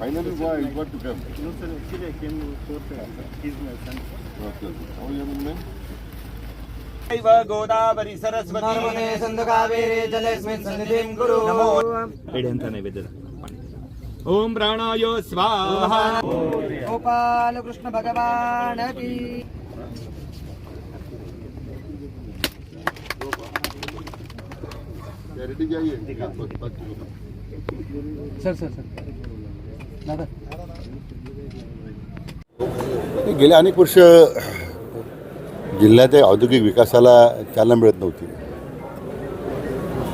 Finally, why to come? No, sir, actually I came for his my son. Okay. How are you, man? Godavari Saraswati नर्मदे सन्ध कावेरे जलेऽस्मिन् सन्निधिं कुरु पेढ्यांचा नैवेद्य ओम प्राणाय स्वाहा गोपाल कृष्ण भगवान की. Sir sir sir गेल्या अनेक वर्ष जिल्ह्याच्या औद्योगिक विकासाला चालना मिळत नव्हती.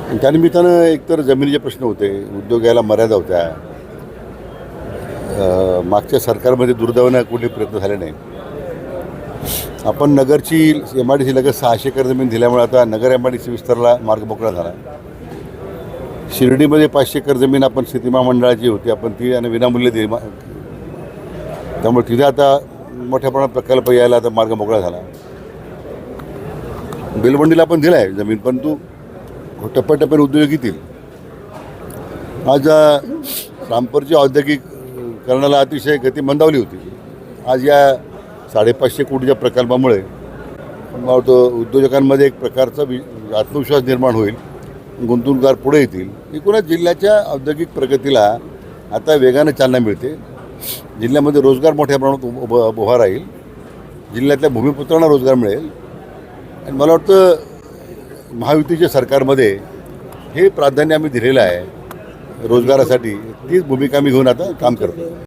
आणि त्यानिमित्तानं एकतर जमिनीचे प्रश्न होते उद्योग यायला मर्यादा होत्या. मागच्या सरकारमध्ये दुर्दैवानं कुठले प्रयत्न झाले नाही आपण नगरची एम आय डी सी लगेच सहाशे एकर जमीन दिल्यामुळे आता Nagar M I D C विस्ताराला मार्ग मोकळा झाला. शिर्डीमध्ये पाचशे एकर जमीन आपण शेती महामंडळाची होती. आपण ती आणि विनामूल्य दिली. त्यामुळे तिथे आता मोठ्या प्रमाणात प्रकल्प यायला आता मार्ग मोकळा झाला. बेलबंडीला पण दिला आहे जमीन परंतु टप्प्याटप्प्याने उद्योग येतील. आज अ, रामपूरची औद्योगिकरणाला अतिशय गती मंदावली होती. आज या साडेपाचशे कोटीच्या प्रकल्पामुळे मला वाटतं उद्योजकांमध्ये एक प्रकारचा वि आत्मविश्वास निर्माण होईल. गुंतवणूकदार पुढे येतील. एकूणच जिल्ह्याच्या औद्योगिक प्रगतीला आता वेगानं चालना मिळते. जिल्ह्यामध्ये रोजगार मोठ्या प्रमाणात उभ उभ- उभा राहील. जिल्ह्यातल्या भूमिपुत्रांना रोजगार मिळेल. आणि मला वाटतं महायुतीच्या सरकारमध्ये हे प्राधान्य आम्ही दिलेलं आहे. रोजगारासाठी तीच भूमिका आम्ही घेऊन आता काम करतो